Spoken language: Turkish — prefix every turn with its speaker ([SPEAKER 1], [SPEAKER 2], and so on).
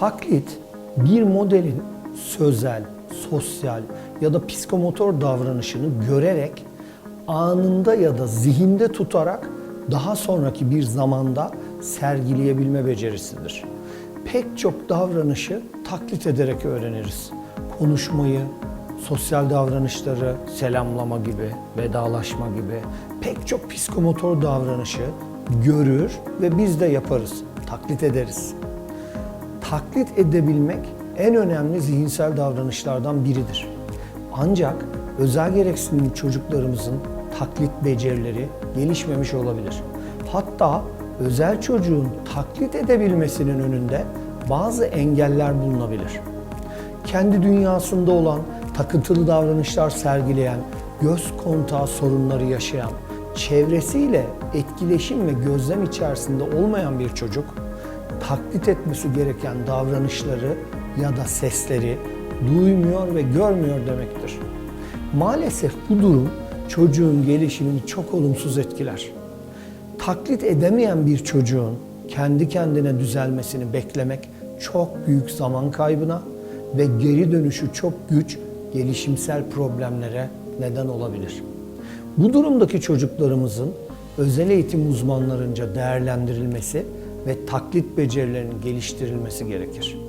[SPEAKER 1] Taklit bir modelin sözel, sosyal ya da psikomotor davranışını görerek anında ya da zihinde tutarak daha sonraki bir zamanda sergileyebilme becerisidir. Pek çok davranışı taklit ederek öğreniriz. Konuşmayı, sosyal davranışları, selamlama gibi, vedalaşma gibi pek çok psikomotor davranışı görür ve biz de yaparız, taklit ederiz. Taklit edebilmek en önemli zihinsel davranışlardan biridir. Ancak özel gereksinimli çocuklarımızın taklit becerileri gelişmemiş olabilir. Hatta özel çocuğun taklit edebilmesinin önünde bazı engeller bulunabilir kendi dünyasında olan takıntılı davranışlar sergileyen, göz kontağı sorunları yaşayan, çevresiyle etkileşim ve gözlem içerisinde olmayan bir çocuk, taklit etmesi gereken davranışları ya da sesleri duymuyor ve görmüyor demektir. Maalesef bu durum çocuğun gelişimini çok olumsuz etkiler. Taklit edemeyen bir çocuğun kendi kendine düzelmesini beklemek çok büyük zaman kaybına ve geri dönüşü çok güç gelişimsel problemlere neden olabilir. Bu durumdaki çocuklarımızın özel eğitim uzmanlarınca değerlendirilmesi ve taklit becerilerinin geliştirilmesi gerekir.